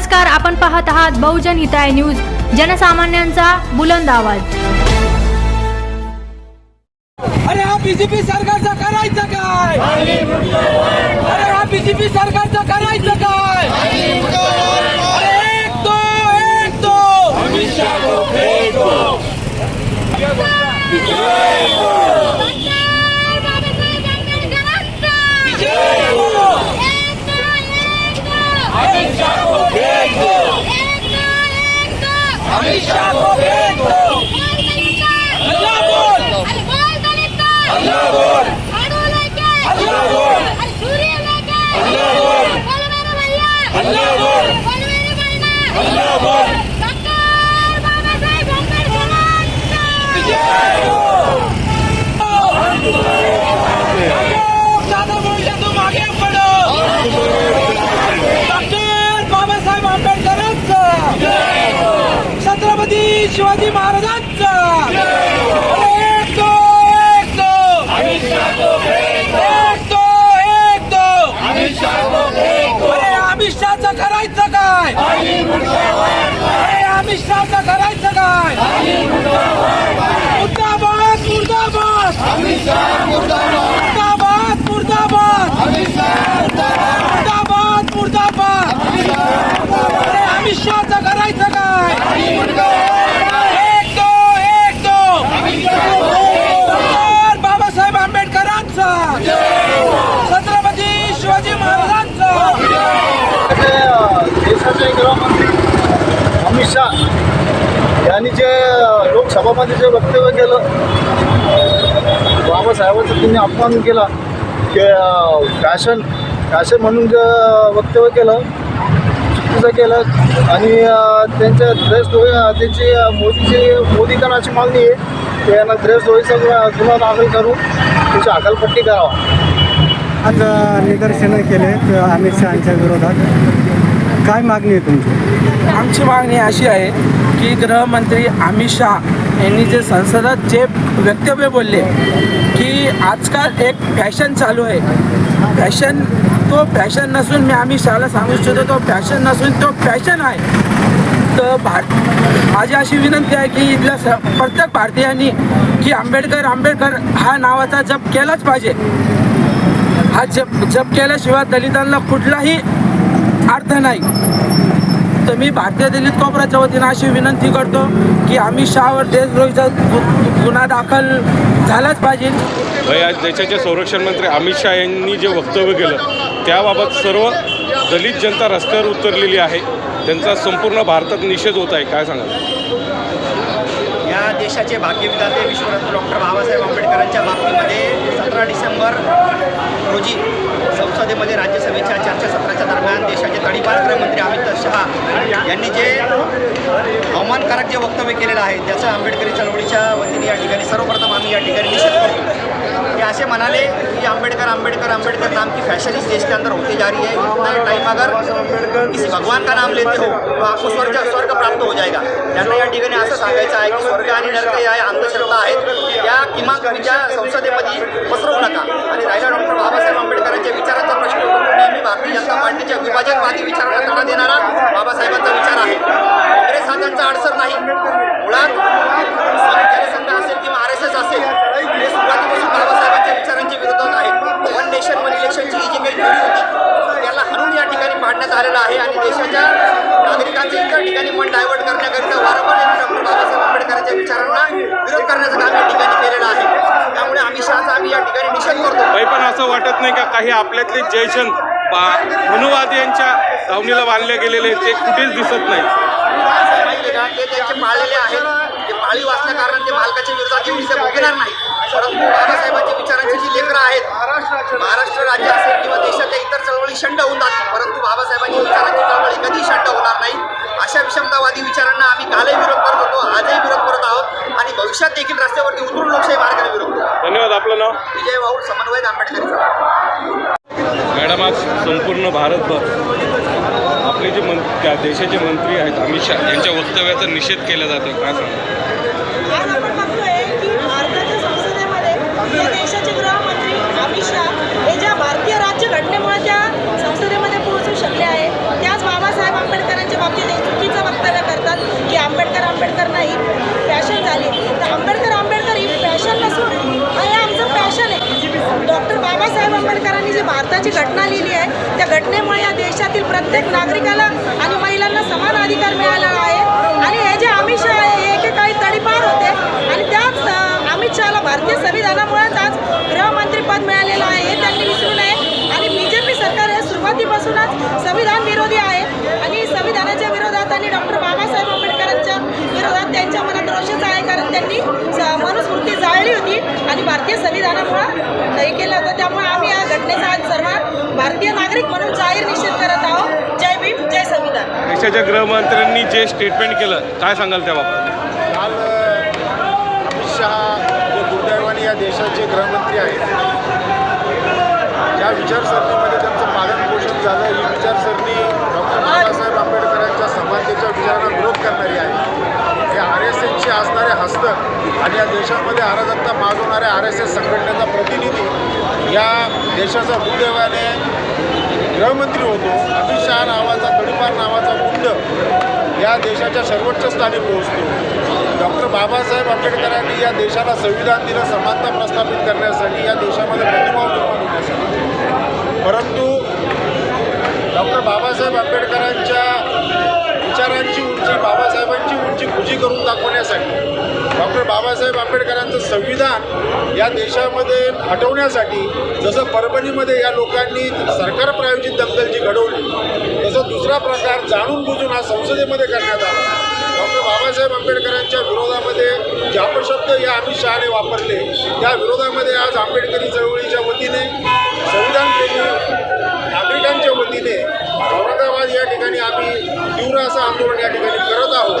नमस्कार आपण पाहत आहात बहुजन हिताय न्यूज जनसामान्यांचा बुलंद आवाज. अरे हा बीजेपी सरकारचं करायचं काय? अरे हा बीजेपी सरकारचं करायचं काय? अमित शिवाजी महाराजांचा! एक दो एक दो एक दो एक दो अरे अमित शहाचं करायचं काय? अरे अमित शहाचं करायचं काय? मुर्दाबाद मुर्दाबाद मुर्दाबाद मुर्दाबाद मुर्दाबाद अरे अमित शहाचं करायचं काय एक दो एक दो डॉक्टर बाबासाहेब आंबेडकरांचा छत्रपती शिवाजी महाराजांचा गृहमंत्री अमित शहा यांनी जे लोकसभामध्ये जे वक्तव्य केलं बाबासाहेबांचा त्यांनी अपमान केला की फॅशन फॅशन म्हणून जे वक्तव्य केलं चुकीचं केलं आणि त्यांच्या ड्रेस धुळे त्यांची मोदीची मोदीकडे अशी मागणी आहे की यांना ड्रेस धुळीचा गुन्हा गुन्हा दाखल करून त्याची हकालपट्टी करावा. आज निदर्शनं केले अमित शहाच्या विरोधात. काय मागणी आहे तुमची? आमची मागणी अशी आहे की गृहमंत्री अमित शहा यांनी जे संसदात जे वक्तव्य बोलले की आजकाल एक फॅशन चालू आहे. फॅशन तो फॅशन नसून मी अमित शहाला सांगू इच्छितो तो फॅशन नसून तो फॅशन आहे. तर भार माझी अशी विनंती आहे की इथल्या स प्रत्येक भारतीयांनी की आंबेडकर आंबेडकर हा नावाचा जप केलाच पाहिजे. हा जप जप केल्याशिवाय दलितांना कुठलाही अर्थ नाही. तर मी भारतीय दलित कॉपराच्या वतीनं अशी विनंती करतो की अमित शहावर देशद्रोहीचा गु- गुन्हा दाखल झालाच पाहिजे. आज देशाचे संरक्षण मंत्री अमित शहा यांनी जे वक्तव्य केलं त्याबाबत सर्व दलित जनता रस्त्यावर उतरलेली आहे. त्यांचा संपूर्ण भारतात निषेध होत आहे. काय सांगाल? या देशाचे भाग्यविधाते विश्वरत्न डॉक्टर बाबासाहेब आंबेडकरांच्या बाबतीमध्ये सतरा डिसेंबर रोजी संसदेमध्ये राज्यसभेच्या चर्चासत्राच्या दरम्यान देशाचे तडीपार गृहमंत्री अमित शहा यांनी जे अवमानकारक जे वक्तव्य केलेलं आहे त्याचं आंबेडकरी चळवळीच्या वतीने या ठिकाणी सर्वप्रथम आम्ही या ठिकाणी निषेध करतो ते असे म्हणाले की आंबेडकर आंबेडकर आंबेडकर नाम की फैशन इस देश के अंदर होती जा रही है। इतना टाइम अगर किसी भगवान का नाम लेते हो तो आपको स्वर्ग स्वर्ग प्राप्त हो जाएगा। त्यांना या ठिकाणी असं सांगायचं आहे की स्वर्ग आणि नरक या अंधश्रद्धा आहेत या किमान तुमच्या संसदेमध्ये पसरवू नका. आणि राहिला डॉक्टर बाबासाहेब आंबेडकरांच्या विचाराचा प्रश्न नेहमी भारतीय जनता पार्टीच्या विभाजनवादी विचारांना देणारा बाबासाहेबांचा विचार आहे. काँग्रेस हा त्यांचा अडसर नाही मुळात जनसंघ असेल किंवा आर एस एस असेल हे सुरुवातीपासून बाबासाहेबांच्या विचारांच्या विरोधात आहे वन नेशन वन इलेक्शनची ही जी काही थिओरी होती त्याला हरून या आलेलं आहे आणि देशाच्या नागरिकांचे इतर ठिकाणी मन डायव्हर्ट करण्याकरिता वारंवार डॉक्टर बाबासाहेब आंबेडकरांच्या विचारांना विरोध करण्याचं काम या ठिकाणी केलेलं आहे. त्यामुळे अमित शहाचा आम्ही या ठिकाणी निषेध करतो. भाई पण असं वाटत नाही का काही आपल्यातले जयचंद बा मनुवादी यांच्या धावणीला बांधले गेलेले ते कुठेच दिसत नाही ते त्यांचे पाळलेले आहेत. ते पाळीव असल्या कारण ते मालकाच्या विरोधात येऊन इथे भोगणार नाही परंतु बाबासाहेबांच्या विचारांची जी लेकरं आहेत महाराष्ट्र राज्य असेल किंवा देशाच्या इतर चळवळी शंड होऊन जातील परंतु बाबासाहेबांच्या विचारांची चळवळी कधी शंड होणार नाही. अशा विषमतावादी विचारांना आम्ही कालही विरोध करत होतो आजही विरोध करत आहोत आणि भविष्यात देखील रस्त्यावरती उतरून लोकशाही मार्गाने विरोध करू धन्यवाद आपलं नाव? विजय वाऊळ समन्वय आंबेडकरी मॅडम आज संपूर्ण भारतभर आपले जे मं देशाचे मंत्री आहेत अमित शहा यांच्या वक्तव्याचा निषेध केला जातो काय सांगा की आंबेडकर आंबेडकर नाही फॅशन झाली. तर आंबेडकर आंबेडकर ही फॅशन नसून हे आमचं फॅशन आहे. डॉक्टर बाबासाहेब आंबेडकरांनी जी भारताची घटना लिहिली आहे त्या घटनेमुळे या देशातील प्रत्येक नागरिकाला आणि महिलांना समान अधिकार मिळाला आहे. आणि हे जे अमित शहा आहे एकेकाळी तडीपार होते. आणि त्याच अमित शहाला भारतीय संविधानामुळेच आज गृहमंत्रीपद मिळालेलं आहे हे त्यांनी विसरू नये. आणि बी जे पी सरकार हे सुरुवातीपासूनच संविधान विरोधी आहे. आणि संविधानाच्या विरोधात आणि डॉक्टर बाबासाहेब आंबेडकर आंबेडकरांच्या विरोधात त्यांच्या मनात रोषच आहे कारण त्यांनी मनुस्मृती जाळली होती आणि भारतीय संविधानामुळं हे केलं होतं. त्यामुळे आम्ही या घटनेचा आज सर्व भारतीय नागरिक म्हणून जाहीर निषेध करत आहोत. जय भीम जय संविधान. देशाच्या गृहमंत्र्यांनी जे स्टेटमेंट केलं काय सांगाल त्या बाबतीत? काल अमित शहा जे दुर्दैवाने या देशाचे गृहमंत्री आहेत या विचारसरणीमध्ये त्यांचं पालनपोषण झालं. ही विचारसरणी डॉक्टर बाबासाहेब आंबेडकरांच्या समानतेच्या विचारांना विरोध करणारी आहे. हे आर एस एसचे असणारे हस्तक आणि या देशामध्ये अराजकता माजवणाऱ्या आर एस एस संघटनेचा प्रतिनिधी या देशाचा दुर्दैवाने गृहमंत्री होतो. अमित शहा नावाचा तडीपार नावाचा गुंड या देशाच्या सर्वोच्च स्थानी पोहोचतो. डॉक्टर बाबासाहेब आंबेडकरांनी या देशाला संविधान दिलं समानता प्रस्थापित करण्यासाठी या देशामध्ये प्रतिभाव निर्माण होण्यासाठी परंतु डॉक्टर बाबासाहेब आंबेडकरांच्या विचारांची उंची बाबासाहेबांची उंची खुजी करून दाखवण्यासाठी डॉक्टर बाबासाहेब आंबेडकरांचं संविधान या देशामध्ये हटवण्यासाठी जसं परभणीमध्ये या लोकांनी सरकार प्रायोजित दंगल जी घडवली तसं दुसरा प्रकार जाणून बुजून हा संसदेमध्ये करण्यात आला. डॉक्टर बाबासाहेब आंबेडकरांच्या विरोधामध्ये जे अपशब्द या अमित शहाने वापरले त्या विरोधामध्ये आज आंबेडकरी चळवळीच्या वतीने संविधानप्रेमी नागरिकांच्या वतीने औरंगाबाद या ठिकाणी आम्ही तीव्र असं आंदोलन या ठिकाणी करत आहोत.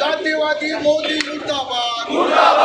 জাতীয়বাদী মোদী মুর্দাবাদ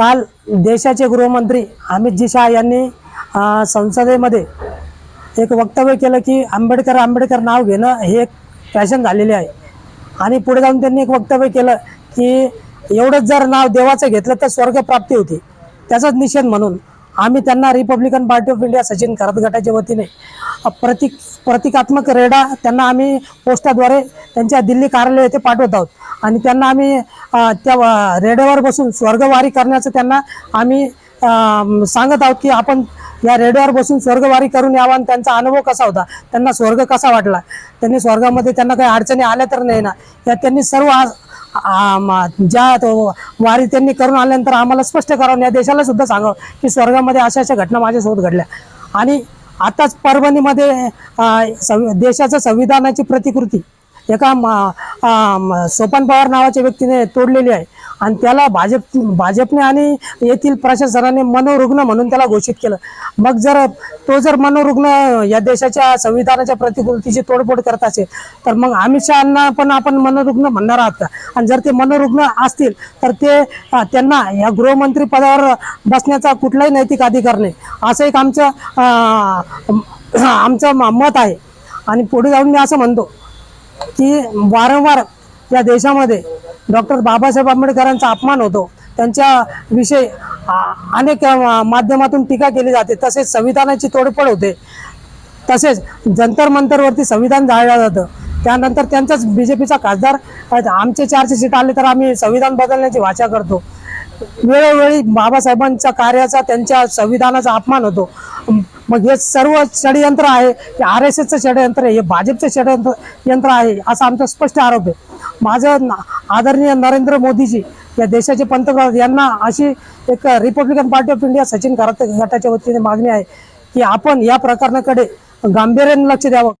काल देशाचे गृहमंत्री अमित जी शाह यांनी संसदेमध्ये एक वक्तव्य केलं की आंबेडकर आंबेडकर नाव घेणं हे एक फॅशन झालेली आहे. आणि पुढे जाऊन त्यांनी एक वक्तव्य केलं की एवढंच जर नाव देवाचं घेतलं तर स्वर्गप्राप्ती होती. त्याचाच निषेध म्हणून आम्ही त्यांना Republican Party of India Sachin Kharat गटाच्या वतीने प्रतिक प्रतिकात्मक रेडा त्यांना आम्ही पोस्टाद्वारे त्यांच्या दिल्ली कार्यालय येथे पाठवत आहोत. आणि त्यांना आम्ही त्या अ, रेड्यावर बसून स्वर्गवारी करण्याचं त्यांना आम्ही सांगत आहोत की आपण या रेडिओवर बसून स्वर्गवारी करून यावा आणि त्यांचा अनुभव कसा होता त्यांना स्वर्ग कसा वाटला त्यांनी स्वर्गामध्ये त्यांना काही अडचणी आल्या तर नाही ना या त्यांनी सर्व ज्या तो वारी त्यांनी करून आल्यानंतर आम्हाला स्पष्ट करावं. या देशाला सुद्धा सांगावं की स्वर्गामध्ये अशा अशा घटना माझ्यासोबत घडल्या. आणि आताच परभणीमध्ये आ, देशाचं संविधानाची प्रतिकृती एका सोपान पवार नावाच्या व्यक्तीने तोडलेली आहे. आणि त्याला भाजप भाजपने आणि येथील प्रशासनाने मनोरुग्ण म्हणून त्याला घोषित केलं. मग जर तो जर मनोरुग्ण या देशाच्या संविधानाच्या प्रतिकृतीची तोडफोड करत असेल तर मग अमित शहाना पण आपण मनोरुग्ण म्हणणार आहात आणि जर ते मनोरुग्ण असतील तर ते त्यांना या गृहमंत्री पदावर बसण्याचा कुठलाही नैतिक अधिकार नाही. असं एक आमचं आमचं म- मत आहे. आणि पुढे जाऊन मी असं म्हणतो की वारंवार या देशामध्ये डॉक्टर बाबासाहेब आंबेडकरांचा अपमान होतो. त्यांच्या विषयी आ- अनेक माध्यमातून टीका केली जाते. तसेच संविधानाची तोडफोड होते. तसेच जंतर मंतरवरती संविधान जाळलं जातं. त्यानंतर त्यांचाच बी जे पीचा खासदार आमचे चारशे सीट आले तर आम्ही संविधान बदलण्याची वाचा करतो. वेळोवेळी बाबासाहेबांच्या कार्याचा त्यांच्या संविधानाचा अपमान होतो. मग हे सर्व षडयंत्र आहे हे आर एस एसचं षडयंत्र आहे हे भाजपचं षडयंत्र यंत्र आहे असा आमचा स्पष्ट आरोप आहे. माझं ना- आदरणीय नरेंद्र मोदीजी या देशाचे पंतप्रधान यांना अशी एक Republican Party of India Sachin गटाच्या वतीने मागणी आहे की आपण या प्रकरणाकडे गांभीर्याने लक्ष द्यावं.